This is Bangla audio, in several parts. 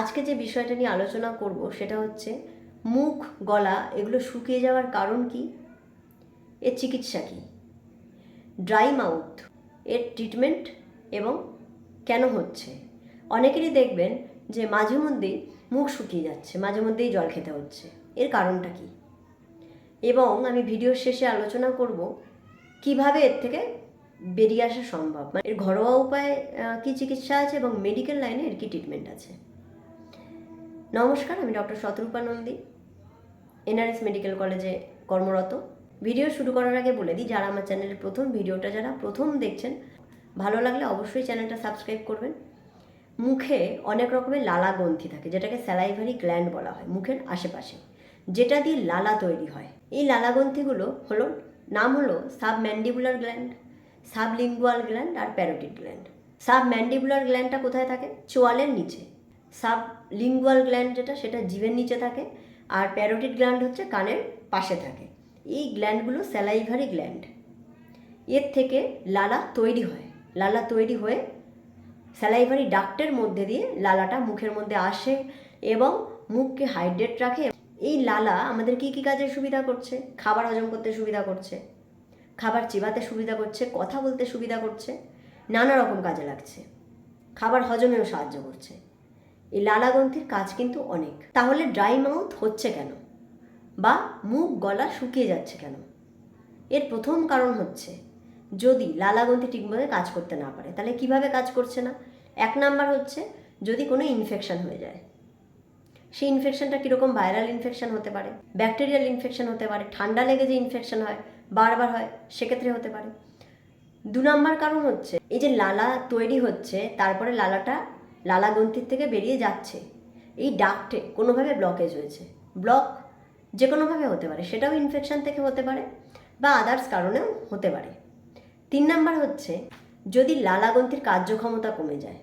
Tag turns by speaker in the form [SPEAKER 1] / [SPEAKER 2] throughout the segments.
[SPEAKER 1] আজকে যে বিষয়টা নিয়ে আলোচনা করব সেটা হচ্ছে মুখ, গলা এগুলো শুকিয়ে যাওয়ার কারণ কি? এর চিকিৎসা কি? ড্রাই মাউথ, এর ট্রিটমেন্ট এবং কেন হচ্ছে? অনেকেরই দেখবেন যে মাঝে মধ্যেই মুখ শুকিয়ে যাচ্ছে, মাঝে মধ্যেই জল খেতে হচ্ছে। এর কারণটা কি? এবং আমি ভিডিওর শেষে আলোচনা করব কীভাবে এর থেকে বেরিয়ে আসা সম্ভব? মানে এর ঘরোয়া উপায়ে কি চিকিৎসা আছে এবং মেডিকেল লাইনে এর কি ট্রিটমেন্ট আছে? নমস্কার, আমি doctor Shatarupa Nandi, NRS medical কলেজে কর্মরত। ভিডিও শুরু করার আগে বলে দিই, যারা আমার চ্যানেলের প্রথম, ভিডিওটা যারা প্রথম দেখছেন, ভালো লাগলে অবশ্যই চ্যানেলটা সাবস্ক্রাইব করবেন। মুখে অনেক রকমের লালা গ্রন্থি থাকে, যেটাকে স্যালাইভারি গ্ল্যান্ড বলা হয়, মুখের আশেপাশে। যেটা দিয়ে লালা তৈরি হয়। এই লালা গ্রন্থিগুলো হলো, নাম হলো sub mandibular gland, sublingual gland আর প্যারোটিড গ্ল্যান্ড। সাব ম্যান্ডিবুলার গ্ল্যান্ডটা কোথায় থাকে? চোয়ালের নিচে। সাব লিঙ্গুয়াল গ্ল্যান্ড যেটা, সেটা জিভের নিচে থাকে আর প্যারোটিড গ্ল্যান্ড হচ্ছে কানের পাশে থাকে। এই গ্ল্যান্ডগুলো স্যালাইভারি গ্ল্যান্ড এর থেকে লালা তৈরি হয়। লালা তৈরি হয়ে স্যালাইভারি ডাক্টের মধ্যে দিয়ে লালাটা মুখের মধ্যে আসে এবং মুখকে হাইড্রেট রাখে। এই লালা আমাদের কি কি কাজে সুবিধা করছে? খাবার হজম করতে সুবিধা করছে। খাবার চিবাতে সুবিধা করছে, কথা বলতে সুবিধা করছে, নানা রকম কাজে লাগছে। খাবার হজমেও সাহায্য করছে। এই লালা গ্রন্থির কাজ কিন্তু অনেক। তাহলে ড্রাই মাউথ হচ্ছে কেন? বা মুখ, গলা শুকিয়ে যাচ্ছে কেন? এর প্রথম কারণ হচ্ছে, যদি লালাগ্রন্থি ঠিকভাবে কাজ করতে না পারে, তাহলে কীভাবে কাজ করছে না? এক নাম্বার হচ্ছে, যদি কোনো ইনফেকশন হয়ে যায়। সেই ইনফেকশনটা কীরকম ভাইরাল ইনফেকশন হতে পারে? ব্যাকটেরিয়াল ইনফেকশন হতে পারে, ঠান্ডা লেগে যে ইনফেকশন হয়, বারবার হয়, সেক্ষেত্রে হতে পারে। দু নম্বর কারণ হচ্ছে, এই যে লালা তৈরি হচ্ছে, তারপরে লালাটা লালা গ্রন্থির থেকে বেরিয়ে যাচ্ছে। এই ডাক্টে কোনোভাবে ব্লকেজ হয়েছে। ব্লক যে কোনোভাবে হতে পারে, সেটাও ইনফেকশান থেকে হতে পারে বা আদার্স কারণেও হতে পারে। তিন নাম্বার হচ্ছে, যদি লালাগ্রন্থির কার্যক্ষমতা কমে যায়,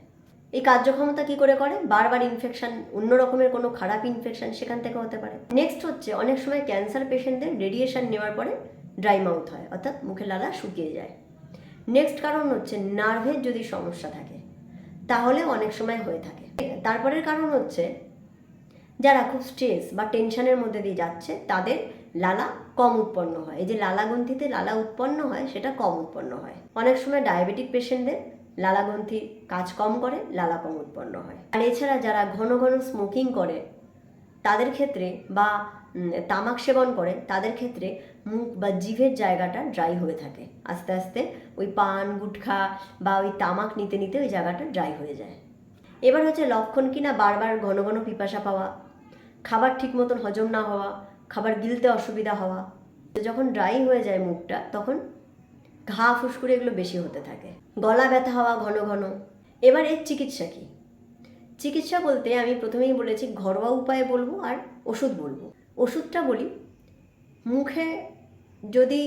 [SPEAKER 1] এই কার্যক্ষমতা কি করে করে? বারবার ইনফেকশান অন্য রকমের কোনো খারাপ ইনফেকশান সেখান থেকে হতে পারে। নেক্সট হচ্ছে, অনেক সময় ক্যান্সার পেশেন্টদের রেডিয়েশন নেওয়ার পরে ড্রাই মাউথ হয়, অর্থাৎ মুখে লালা শুকিয়ে যায়। নেক্সট কারণ হচ্ছে নার্ভের যদি সমস্যা থাকে তাহলে অনেক সময় হয়ে থাকে। তারপরের কারণ হচ্ছে, যারা খুব স্ট্রেস বা টেনশনের মধ্যে দিয়ে যাচ্ছে, তাদের লালা কম উৎপন্ন হয়। এই যে লালা গ্রন্থিতে লালা উৎপন্ন হয়, সেটা কম উৎপন্ন হয়। অনেক সময় ডায়াবেটিক পেশেন্টদের লালা গ্রন্থি কাজ কম করে, লালা কম উৎপন্ন হয়। আর এছাড়া যারা ঘন ঘন স্মোকিং করে, তাদের ক্ষেত্রে বা তামাক সেবন করে তাদের ক্ষেত্রে মুখ বা জিভের জায়গাটা ড্রাই হয়ে থাকে। আস্তে আস্তে ওই পান, গুটখা বা ওই তামাক নিতে নিতে ওই জায়গাটা ড্রাই হয়ে যায়। এবার হচ্ছে লক্ষণ কিনা বারবার ঘন ঘন পিপাসা পাওয়া, খাবার ঠিক মতন হজম না হওয়া, খাবার গিলতে অসুবিধা হওয়া, যখন ড্রাই হয়ে যায় মুখটা, তখন ঘা ফুসকুড়ি এগুলো বেশি হতে থাকে। গলা ব্যথা হওয়া ঘন ঘন। এবার এর চিকিৎসা কী? চিকিৎসা বলতে আমি প্রথমেই বলেছি, ঘরোয়া উপায়ে বলব আর ওষুধ বলব। ওষুধটা বলি। মুখে যদি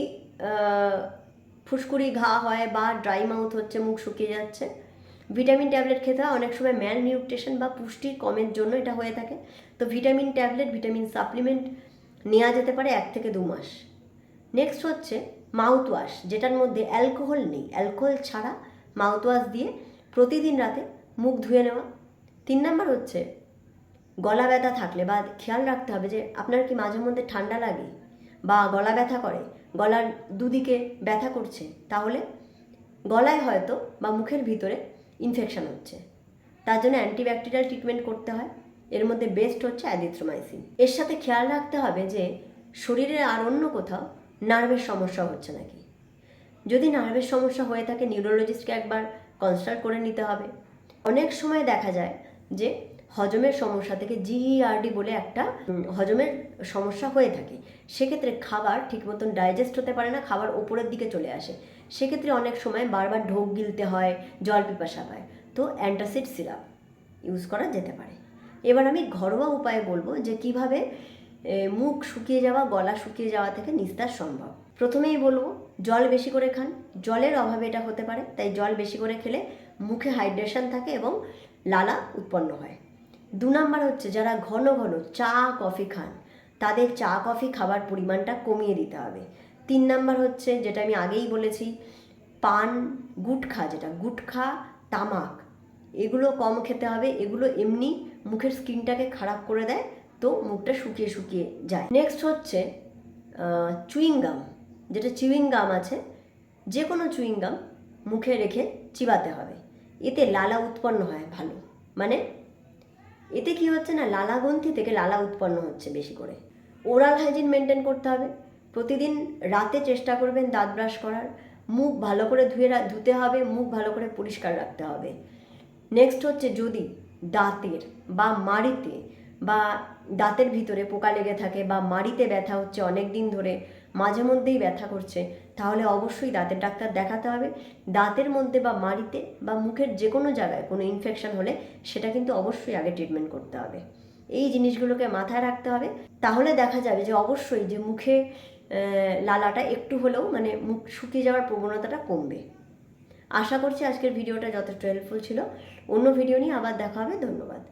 [SPEAKER 1] ফুসকুড়ি ঘা হয় বা ড্রাই মাউথ হচ্ছে, মুখ শুকিয়ে যাচ্ছে ভিটামিন ট্যাবলেট খেতে হয়। অনেক সময় ম্যাল নিউট্রিশন বা পুষ্টির কমের জন্য এটা হয়ে থাকে। তো ভিটামিন ট্যাবলেট ভিটামিন সাপ্লিমেন্ট নেওয়া যেতে পারে এক থেকে দু মাস। নেক্সট হচ্ছে মাউথ ওয়াশ যেটার মধ্যে অ্যালকোহল নেই। অ্যালকোহল ছাড়া মাউথ ওয়াশ দিয়ে প্রতিদিন রাতে মুখ ধুয়ে নেওয়া। তিন নাম্বার হচ্ছে গলা ব্যথা থাকলে বা খেয়াল রাখতে হবে যে আপনার কি মাঝে মধ্যে ঠান্ডা লাগে বা গলা ব্যথা করে, গলার দুদিকে ব্যথা করছে, তাহলে গলায় হয়তো বা মুখের ভিতরে ইনফেকশন হচ্ছে। তার জন্য অ্যান্টিব্যাকটেরিয়াল ট্রিটমেন্ট করতে হয়। এর মধ্যে বেস্ট হচ্ছে অ্যাদিথ্রোমাইসিন এর সাথে খেয়াল রাখতে হবে যে শরীরের আর অন্য কোথাও নার্ভের সমস্যা হচ্ছে নাকি। যদি নার্ভের সমস্যা হয়ে থাকে নিউরোলজিস্টকে একবার কনসাল্ট করে নিতে হবে। অনেক সময় দেখা যায় যে হজমের সমস্যা থেকে জিইআরডি বলে একটা হজমের সমস্যা হয়ে থাকে। সেক্ষেত্রে খাবার ঠিক মতন ডাইজেস্ট হতে পারে না, খাবার ওপরের দিকে চলে আসে। সেক্ষেত্রে অনেক সময় বারবার ঢোক গিলতে হয়, জল পিপাসা পায়। তো অ্যান্টাসিড সিরাপ ইউজ করা যেতে পারে। এবার আমি ঘরোয়া উপায়ে বলব যে কীভাবে মুখ শুকিয়ে যাওয়া, গলা শুকিয়ে যাওয়া থেকে নিস্তার সম্ভব। প্রথমেই বলব, জল বেশি করে খান। জলের অভাবে এটা হতে পারে, তাই জল বেশি করে খেলে মুখে হাইড্রেশন থাকে এবং লালা উৎপন্ন হয়। দু নাম্বার হচ্ছে যারা ঘন ঘন চা, কফি খান, তাদের চা, কফি খাবার পরিমাণটা কমিয়ে দিতে হবে। তিন নাম্বার হচ্ছে যেটা আমি আগেই বলেছি, পান, গুটখা যেটা, গুটখা, তামাক, এগুলো কম খেতে হবে, এগুলো এমনি মুখের স্কিনটাকে খারাপ করে দেয়, তো মুখটা শুকিয়ে শুকিয়ে যায়। নেক্সট হচ্ছে চুইং গাম যেটা চুইং গাম আছে যে কোনো চুইং গাম মুখে রেখে চিবাতে হবে। এতে লালা উৎপন্ন হয় ভালো মানে এতে কি হচ্ছে না, লালা গ্রন্থি থেকে লালা উৎপন্ন হচ্ছে বেশি করে। ওরাল হাইজিন মেনটেন করতে হবে। প্রতিদিন রাতে চেষ্টা করবেন দাঁত ব্রাশ করার। মুখ ভালো করে ধুয়ে ধুতে হবে, মুখ ভালো করে পরিষ্কার রাখতে হবে। নেক্সট হচ্ছে যদি দাঁতের বা মাড়িতে বা দাঁতের ভিতরে পোকা লেগে থাকে বা মাড়িতে ব্যথা হচ্ছে অনেক দিন ধরে, মাঝে মধ্যেই ব্যথা করছে তাহলে অবশ্যই দাঁতের ডাক্তার দেখাতে হবে। দাঁতের মধ্যে বা মাড়িতে বা মুখের যে কোনো জায়গায় কোনো ইনফেকশন হলে সেটা কিন্তু অবশ্যই আগে ট্রিটমেন্ট করতে হবে। এই জিনিসগুলোকে মাথায় রাখতে হবে। তাহলে দেখা যাবে যে অবশ্যই যে মুখে লালাটা একটু হলেও মানে মুখ শুকিয়ে যাওয়ার প্রবণতাটা কমবে। আশা করছি আজকের ভিডিওটা যথেষ্ট হেল্পফুল ছিল। অন্য ভিডিও নিয়ে আবার দেখা হবে। ধন্যবাদ।